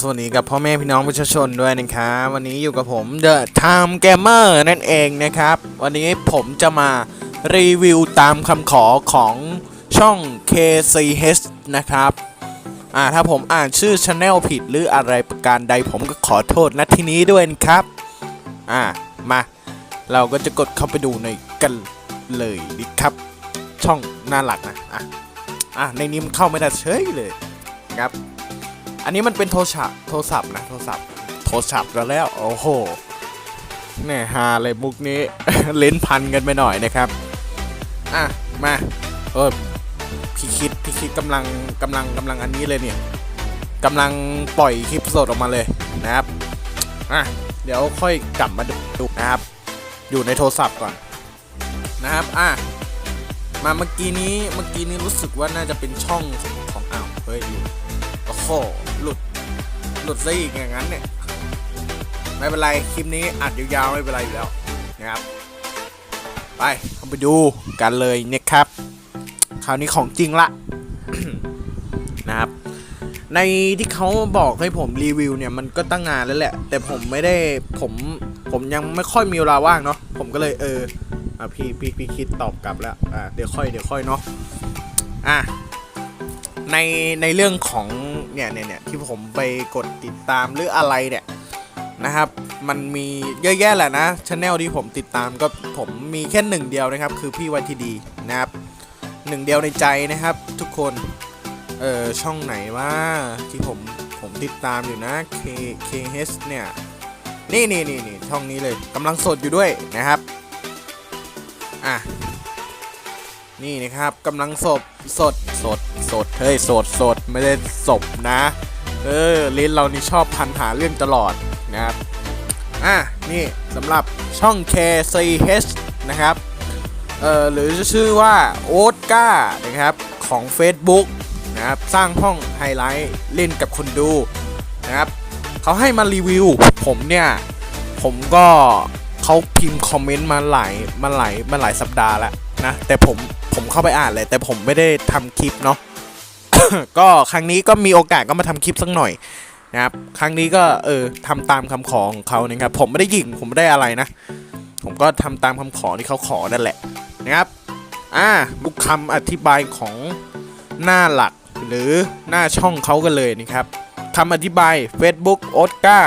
สวัสดีกับพ่อแม่พี่น้องประชาชนด้วยนะครับวันนี้อยู่กับผม The Time Gamer นั่นเองนะครับ วันนี้ผมจะมารีวิวตามคำขอของช่อง KCH นะครับอ่าถ้าผมอ่านชื่อช anel ผิดหรืออะไรประการใดผมก็ขอโทษณที่นี้ด้วยนะครับอ่ามา เราก็จะกดเข้าไปดูในกันเลยดีครับ ช่องน่ารักนะอะอะในนี้มันเข้าไม่ได้เฉยเลยครับ อันนี้มันเป็นโทรศัพท์โทรศัพท์นะโทรศัพท์โทรศัพท์แล้วแล้วโอ้โหแน่ฮาเลยมุกนี้ เล่นพันกันไปหน่อยนะครับ อะ มา เออพี่คิดพี่คิดกำลังกำลังกำลังอันนี้เลยเนี่ยกำลังปล่อยคลิปสดออกมาเลยนะครับ อะ เดี๋ยวค่อยกลับมาดูนะครับ อยู่ในโทรศัพท์ก่อนนะครับ อะ มาเมื่อกี้นี้เมื่อกี้นี้รู้สึกว่าน่าจะเป็นช่องของอ้าวเฮ้ยอยู่โอ้โห หลุดซะอีกอย่างนั้นเนี่ย ไม่เป็นไร คลิปนี้อัดยาวๆไม่เป็นไรอยู่แล้วนะครับ ไปเข้าไปดูกันเลยเนี่ยครับ คราวนี้ของจริงละนะครับ ในที่เขาบอกให้ผมรีวิวเนี่ยมันก็ตั้งงานแล้วแหละ แต่ผมไม่ได้ผมผมยังไม่ค่อยมีเวลาว่างเนาะผมก็เลยเอออะพี่พี่พี่คิดตอบกลับแล้วอะเดี๋ยวค่อยเดี๋ยวค่อยเนาะอะ ในในเรื่องของเนี่ยเนี่ยเนี่ยที่ผมไปกดติดตามหรืออะไรเนี่ยนะครับ มันมีเยอะแยะแหละนะช anel ที่ผมติดตามก็ผมมีแค่หนึ่งเดียวนะครับ คือพี่วันทีดีนะครับหนึ่งเดียวในใจนะครับ ทุกคนเออช่องไหนว่าที่ผมผมติดตามอยู่นะ K KH เนี่ย นี่นี่นี่นี่ช่องนี้เลยกำลังสดอยู่ด้วยนะครับ อะ นี่นะครับกำลังสดสดสดสดเฮ้ยสดสดไม่ได้ศพนะ เออลิ้นเรานี่ชอบพันหาเรื่องตลอดนะครับอะนี่สำหรับช่อง KCH นะครับเออหรือชื่อว่าโอ๊ตก้านะครับของ Facebook นะครับสร้างห้องไฮไลท์เล่นกับคนดูนะครับเขาให้มารีวิว ผมเนี่ยผมก็เขาพิมพ์คอมเมนต์มาหลายมาหลายมาหลายสัปดาห์แล้วนะแต่ผม ผมเข้าไปอ่านเลย แต่ผมไม่ได้ทำคลิปเนาะก็ครั้งนี้ก็มีโอกาสก็มาทำคลิปสักหน่อยนะครับ ครั้งนี้ก็เออทำตามคำขอของเขานะครับ ผมไม่ได้ยิงผมไม่ได้อะไรนะ ผมก็ทำตามคำขอที่เขาขอนั่นแหละนะครับอ่าบุกคำอธิบายของหน้าหลักหรือหน้าช่องเขากันเลยนะครับคำอธิบาย Facebook โอตก้า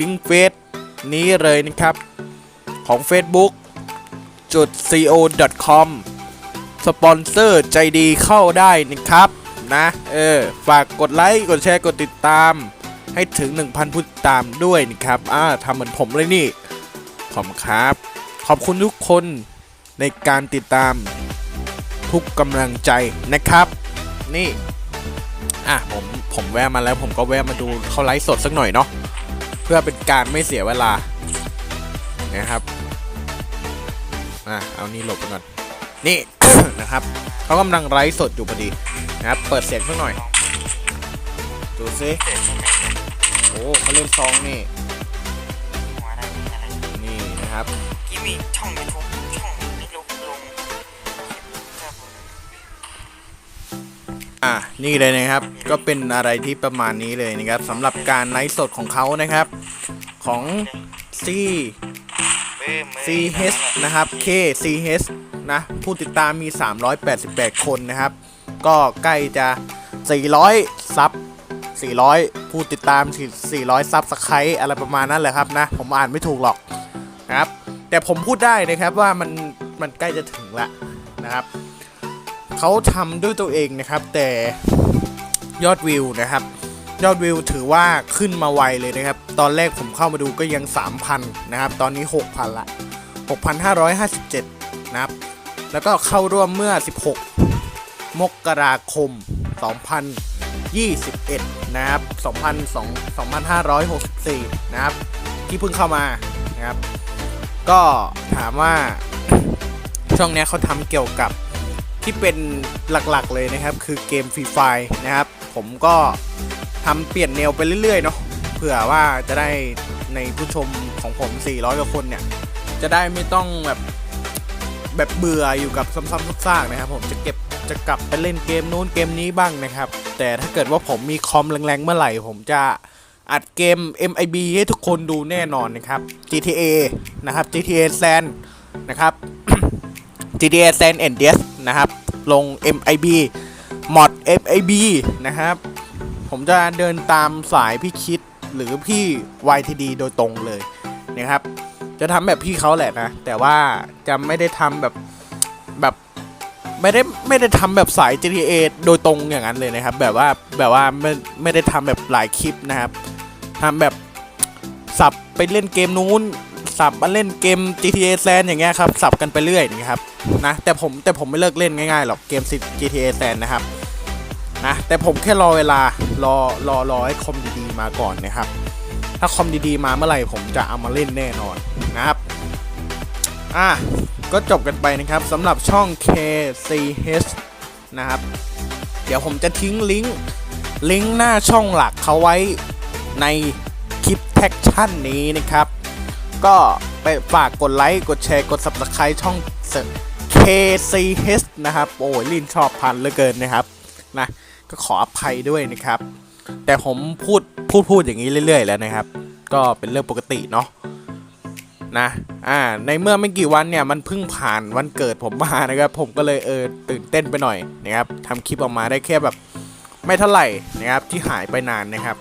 ลิงก์เฟซนี้เลยนะครับ ของ Facebook จุด co.com สปอนเซอร์ใจดีเข้าได้นะครับนะเออฝากกดไลค์กดแชร์กดติดตาม ให้ถึง 1,000ผู้ติดตามด้วยนะครับอ่าทำเหมือนผมเลยนี่ขอบครับ ขอบคุณทุกคนในการติดตามทุกกำลังใจนะครับ นี่อะผมผมแวะมาแล้วผมก็แวะมาดูเขาไลฟ์สดสักหน่อยเนาะเพื่อเป็นการไม่เสียเวลานะครับอะเอานี่หลบไปก่อน นี่ นะครับเขากำลังไลฟ์สดอยู่พอดีนะครับ เปิดเสียงสักหน่อย ดูซิโอ้เขาเล่นซองนี่ นี่นะครับที่มีช่องยูทูบช่องไม่ลงลงอะนี่เลยนะครับ ก็เป็นอะไรที่ประมาณนี้เลยนะครับสำหรับการไลฟ์สดของเขานะครับ ของ C เบิ่ CH นะครับ KCH นะ ผู้ติดตามมี 388 คนนะครับ ก็ใกล้จะ 400 ซับ 400 ผู้ติดตาม 400 ซับสไครต์อะไรประมาณนั้นแหละครับนะ ผมอ่านไม่ถูกหรอกนะครับ แต่ผมพูดได้นะครับว่ามัน มันใกล้จะถึงละนะครับเขาทำด้วยตัวเองนะครับ แต่ยอดวิวนะครับ ยอดวิวถือว่าขึ้นมาไวเลยนะครับ ตอนแรกผมเข้ามาดูก็ยัง 3,000 นะครับ ตอนนี้ 6,000 ละ 6,557 นะครับ แล้วก็เข้าร่วมเมื่อ 16 มกราคม 2021 นะครับ2564 นะครับ ที่เพิ่งเข้ามานะครับ ก็ถามว่าช่องนี้เขาทำเกี่ยวกับที่เป็นหลักๆเลยนะครับ คือเกมฟรีไฟนะครับ ผมก็ ทำเปลี่ยนแนวไปเรื่อยๆเนาะเผื่อว่าจะได้ในผู้ชมของผม 400กว่าคนเนี่ย จะได้ไม่ต้องแบบแบบเบื่ออยู่กับซ้ำๆซากๆนะครับ ผมจะเก็บจะกลับไปเล่นเกมนู้นเกมนี้บ้างนะครับ แต่ถ้าเกิดว่าผมมีคอมแรงๆเมื่อไหร่ ผมจะอัดเกม MIB ให้ทุกคนดูแน่นอนนะครับ GTA นะครับ GTA San นะครับ GTA San Andreas นะครับ ลง MIB มอด MIB นะครับ ผมจะเดินตามสายพี่คิดหรือพี่ YTD โดยตรงเลยนะครับ จะทำแบบพี่เขาแหละนะ แต่ว่าจะไม่ได้ทำแบบแบบไม่ได้ไม่ได้ทำแบบสาย GTA โดยตรงอย่างนั้นเลยนะครับ แบบว่าแบบว่าไม่ไม่ได้ทำแบบหลายคลิปนะครับทำแบบสับไปเล่นเกมนู้นสับมาเล่นเกม GTA San อย่างเงี้ยครับสับกันไปเรื่อยนะครับนะแต่ผมแต่ผมไม่เลิกเล่นง่ายๆหรอกเกม GTA San นะครับ นะแต่ผมแค่รอเวลารอรอรอให้คอมดีๆมาก่อนนะครับ ถ้าคอมดีๆมาเมื่อไหร่ผมจะเอามาเล่นแน่นอนนะครับอะก็จบกันไปนะครับสำหรับช่อง KCH นะครับ เดี๋ยวผมจะทิ้งลิงก์ลิงก์หน้าช่องหลักเขาไว้ในคลิปแท็กชั่นนี้นะครับ ก็ไปฝากกดไลค์ กดแชร์ กด Subscribe ช่อง KCH นะครับ โอ้ยลินชอบพันเหลือเกินนะครับนะ ก็ขออภัยด้วยนะครับ แต่ผมพูดพูดพูดอย่างนี้เรื่อย ๆ แล้วนะครับ ก็เป็นเรื่องปกติเนาะนะอ่าในเมื่อไม่กี่วันเนี่ยมันเพิ่งผ่านวันเกิดผมมานะครับ ผมก็เลยเออตื่นเต้นไปหน่อยนะครับทำคลิปออกมาได้แค่แบบไม่เท่าไหร่นะครับที่หายไปนานนะครับ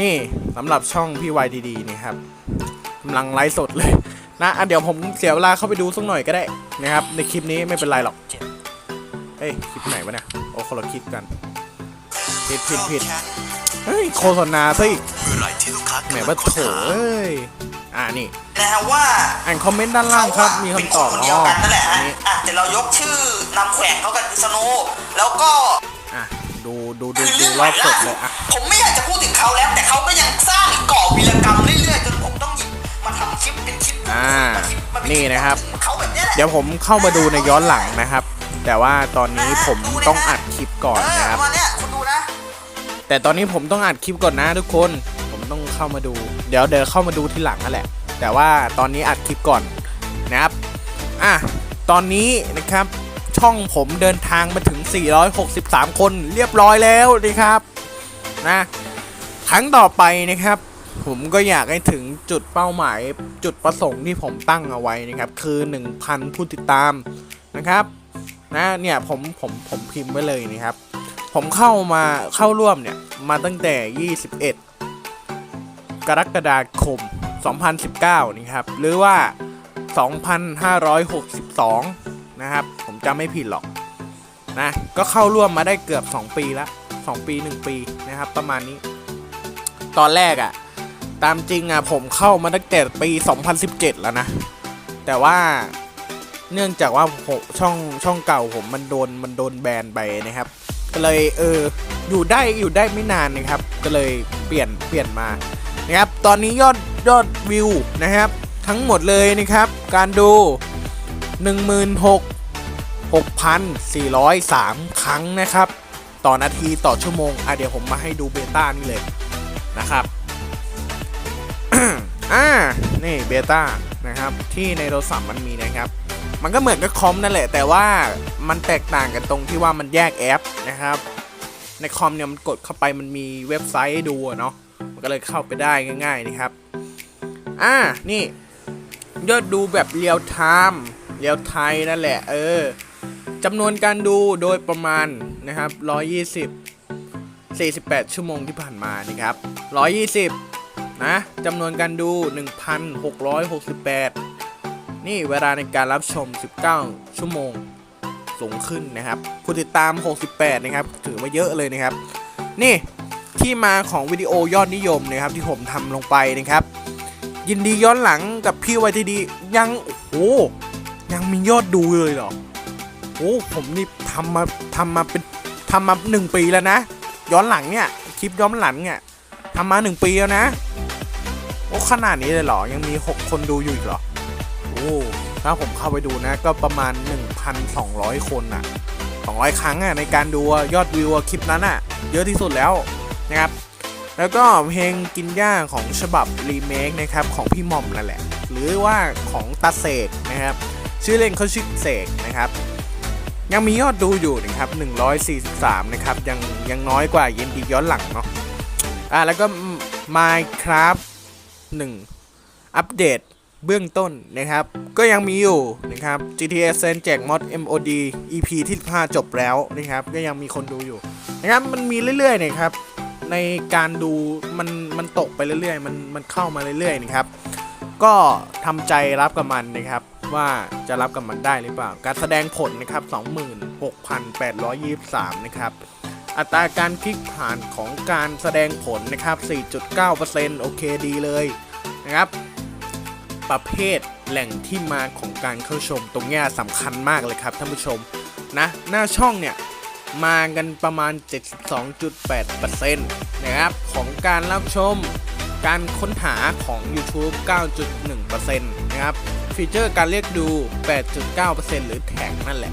นี่สำหรับช่องพี่วายดีๆนะครับกำลังไลฟ์สดเลยนะอะเดี๋ยวผมเสียเวลาเข้าไปดูสักหน่อยก็ได้นะครับ ในคลิปนี้ไม่เป็นไรหรอกเอ้ยคลิปไหนวะเนี่ย คนละคลิปกันผิดผิดผิดเฮ้ยโฆษณาซะอีกเมื่อไหร่ที่ลูกค้าแหมว่าโถเอ้ยอ่านี่นะฮะว่าอ่านคอมเมนต์ด้านล่างครับ มีคำตอบเป็นคนเดียวกันนั่นแหละอัฮะนนี้อะแต่เรายกชื่อนำแขวงเขากันพิษณุแล้วก็อะดูดูดูคือดูเรื่องรใหอม่บสล่าดสุเลดยอะผมไม่อยากจะพูดถึงเขาแล้ว แต่เขาก็ยังสร้างก่อวีรกรรมเรื่อยๆจนผมต้องหยิบมาทำคลิปเป็นคลิปอ่ามาคลิปมาเป็นี่นะครับเขาแบบเนี้ยแหละเดี๋ยวผมเข้ามาดูในย้อนหลังนะครับ แต่ว่าตอนนี้ผมต้องอัดคลิปก่อนนะครับแต่ตอนนี้ผมต้องอัดคลิปก่อนนะทุกคน ผมต้องเข้ามาดู เดี๋ยวเดี๋ยวเข้ามาดูทีหลังนั่นแหละ แต่ว่าตอนนี้อัดคลิปก่อนนะครับอะตอนนี้นะครับช่องผมเดินทางมาถึง 463 คนเรียบร้อยแล้วนะครับนะครั้งต่อไปนะครับ ผมก็อยากให้ถึงจุดเป้าหมายจุดประสงค์ที่ผมตั้งเอาไว้นะครับ คือ 1,000 ผู้ติดตามนะครับ นะเนี่ยผมผมผมพิมพ์ไว้เลยนะครับ ผมเข้ามาเข้าร่วมเนี่ย มาตั้งแต่ 21 กรกฎาคม 2019 นี่ครับ หรือว่า 2562 นะครับ ผมจำไม่ผิดหรอกนะ ก็เข้าร่วมมาได้เกือบ 2 ปีละ 2 ปี 1 ปีนะครับ ประมาณนี้ ตอนแรกอะ่ะ ตามจริงอะ่ะผมเข้ามาตั้งแต่ปี 2017 แล้วนะ แต่ว่า เนื่องจากว่าช่องช่องเก่าผมมันโดนมันโดนแบนไปนะครับ ก็เลยเอออยู่ได้อยู่ได้ไม่นานนะครับ ก็เลยเปลี่ยนเปลี่ยนมานะครับ ตอนนี้ยอดยอดวิวนะครับ ทั้งหมดเลยนะครับ การดู 16,6,403 ครั้งนะครับ ต่อนาทีต่อชั่วโมงอะเดี๋ยวผมมาให้ดูเบต้านี่เลยนะครับอ่านี่เบต้านะครับ ที่ในโทรศัพท์มันมีนะครับ มันก็เหมือนกับคอมนั่นแหละ แต่ว่ามันแตกต่างกันตรงที่ว่ามันแยกแอปนะครับ ในคอมเนี่ยมันกดเข้าไปมันมีเว็บไซต์ให้ดูเนาะมันก็เลยเข้าไปได้ง่าย ๆนะครับ อ่านี่ยอดดูแบบเรียลไทม์เรียลไทม์นั่นแหละ เออจำนวนการดูโดยประมาณนะครับ 120 48 ชั่วโมงที่ผ่านมานะครับ 120 นะจำนวนการดู 1,668 นี่เวลาในการรับชม 19 ชั่วโมงสูงขึ้นนะครับผู้ติดตาม 68 นะครับ ถือว่าเยอะเลยนะครับ นี่ที่มาของวิดีโอยอดนิยมนะครับที่ผมทำลงไปนะครับ ยินดีย้อนหลังกับพี่ไวทีดียังโอ้ยังมียอดดูเลยเหรอโอ้ผมนี่ทำมาทำมาเป็นทำมาหนึ่งปีแล้วนะ ย้อนหลังเนี่ยคลิปย้อนหลังเนี่ยทำมาหนึ่งปีแล้วนะ โอ้ขนาดนี้เลยเหรอ ยังมี 6 คนดูอยู่อีกเหรอ ถ้าผมเข้าไปดูนะก็ประมาณ 1,200 คนน่ะ200 ครั้งอะในการดูยอดวิวคลิปนั้นอะเยอะที่สุดแล้วนะครับ แล้วก็เพลงกินย่าของฉบับรีเมคนะครับของพี่หม่อมนั่นแหละ หรือว่าของตาเสกนะครับ ชื่อเล่นเขาชื่อเสกนะครับ ยังมียอดดูอยู่นะครับ 143 นะครับ ยังยังน้อยกว่าเย็นดีย้อนหลังเนาะ อ่าแล้วก็ Minecraft 1 อัปเดต เบื้องต้นนะครับ ก็ยังมีอยู่นะครับ GTA Ascent แจกมอด MOD EP ที่5จบแล้วนะครับ ก็ยังมีคนดูอยู่นะครับมันมีเรื่อยๆนะครับ ในการดูมันมันตกไปเรื่อยๆ มันมันเข้ามาเรื่อยๆนะครับ ก็ทำใจรับกับมันนะครับ ว่าจะรับกับมันได้หรือเปล่า การแสดงผลนะครับ 26,823 นะครับอัตราการคลิกผ่านของการแสดงผลนะครับ 4.9%โอเคดีเลยนะครับ ประเภทแหล่งที่มาของการเข้าชมตรงนี้สำคัญมากเลยครับท่านผู้ชมนะหน้าช่องเนี่ยมากันประมาณ 72.8%นะครับของการรับชมการค้นหาของ YouTube 9.1%นะครับฟีเจอร์การเรียกดู 8.9%หรือแท็กนั่นแหละ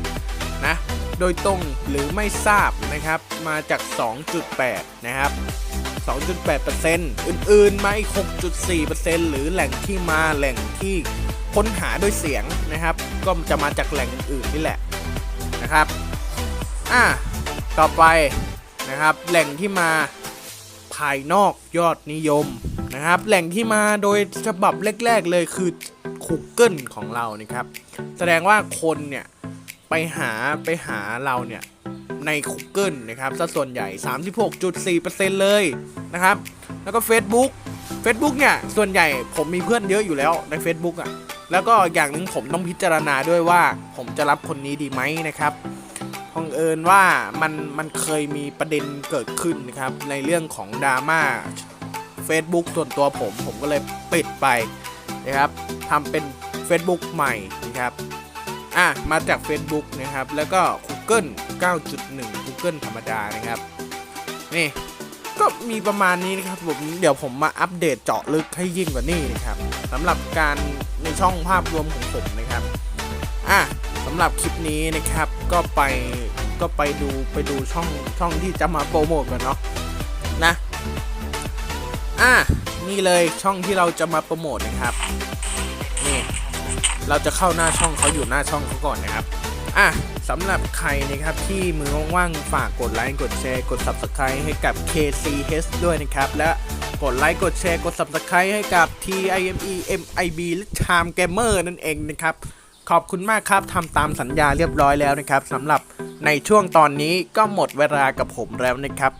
นะโดยตรงหรือไม่ทราบนะครับมาจาก 2.8 นะครับ 2.8%อื่นๆมาอีก 6.4%หรือแหล่งที่มาแหล่งที่ค้นหาด้วยเสียงนะครับ ก็จะมาจากแหล่งอื่นนี่แหละนะครับ อะ ต่อไปนะครับ แหล่งที่มาภายนอกยอดนิยมนะครับ แหล่งที่มาโดยฉบับแรก ๆ เลยคือ Google ของเรานะครับ แสดงว่าคนเนี่ย ไปหาไปหาเราเนี่ย ใน Google นะครับซะส่วนใหญ่ 36.4%เลยนะครับ แล้วก็ Facebook Facebook เนี่ย ส่วนใหญ่ผมมีเพื่อนเยอะอยู่แล้วใน Facebook อะ่ะแล้วก็อย่างหนึ่งผมต้องพิจารณาด้วยว่าผมจะรับคนนี้ดีไหมนะครับบังเอิญว่ามันมันเคยมีประเด็นเกิดขึ้นนะครับ ในเรื่องของดราม่า Facebook ส่วนตัวผมผมก็เลยปิดไปนะครับทำเป็น Facebook ใหม่นะครับอะมาจาก Facebook นะครับ แล้วก็ Google 9.1 Google ธรรมดานะครับ นี่ก็มีประมาณนี้นะครับผมเดี๋ยวผมมาอัปเดตเจาะลึกให้ยิ่งกว่านี้นะครับสำหรับการในช่องภาพรวมของผมนะครับอะสำหรับคลิปนี้นะครับก็ไปก็ไปดูไปดูช่องช่องที่จะมาโปรโมทกันเนาะนะอะนี่เลยช่องที่เราจะมาโปรโมทนะครับนี่เราจะเข้าหน้าช่องเขาอยู่หน้าช่องเขาก่อนนะครับอะ สำหรับใครนะครับที่มือว่างๆฝากกดไลค์กดแชร์กด Subscribe ให้กับ KCH ด้วยนะครับ และกดไลค์กดแชร์กด Subscribe ให้กับ TIME MIB และ Time Gamer นั่นเองนะครับ ขอบคุณมากครับทำตามสัญญาเรียบร้อยแล้วนะครับสำหรับในช่วงตอนนี้ก็หมดเวลากับผมแล้วนะครับ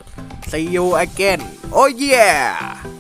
See you again oh yeah